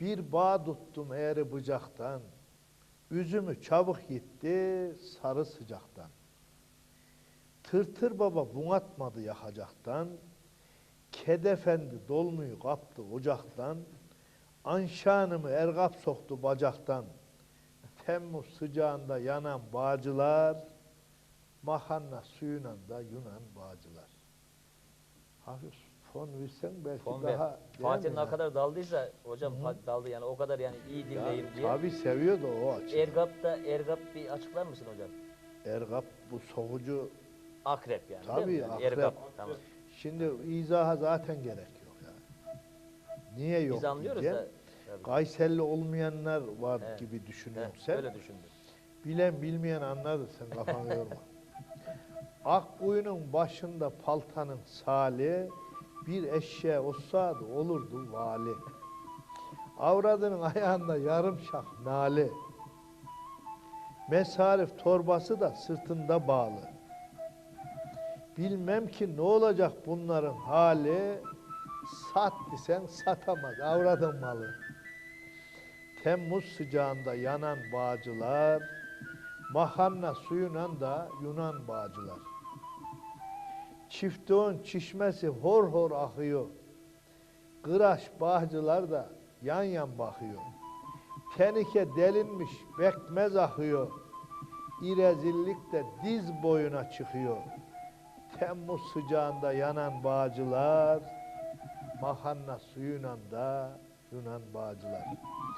Bir bağ tuttum eğri bıcaktan, üzümü çabuk gitti sarı sıcaktan. Tırtır baba bunatmadı yakacaktan, kedefendi dolmuyu kaptı ocaktan, anşanımı ergap soktu bacaktan. Temmuz sıcağında yanan bağcılar, mahanna suyuyla da Yunan bağcılar. Hafif fon versen belki Fon ver. daha... değil Fatih ne ya? kadar daldıysa hocam Fatih daldı yani o kadar yani iyi Ya, dinleyeyim diye. Tabii seviyordu o açı. Ergap'ta Ergap bir açıklar mısın hocam? Ergap bu soğucu. Akrep yani Tabii? Yani akrep. Ergap tamam. Şimdi izaha zaten gerek yok yani. Niye yok Biz anlıyoruz diyeceğim. da. Tabii. Kayserili olmayanlar var Evet. gibi Heh, düşünüyorum sen. Öyle düşündüm. Bilen bilmeyen anladı sen kafanı yorma. Akkuyunun başında paltanın sali, bir eşeğe olsaydı olurdu vali. Avradının ayağında yarım şak nali. Mesarif torbası da sırtında bağlı. Bilmem ki ne olacak bunların hali. Sat desen satamaz avradın malı. Temmuz sıcağında yanan bağcılar, mahanna suyuyla da Yunan bağcılar. Çifteğin çişmesi hor hor akıyor. Kıraş bağcılar da yan yan bakıyor. Tenike delinmiş bekmez akıyor. İrezillik de diz boyuna çıkıyor. Temmuz sıcağında yanan bağcılar, mahanna suyuyla Yunan bağcılar.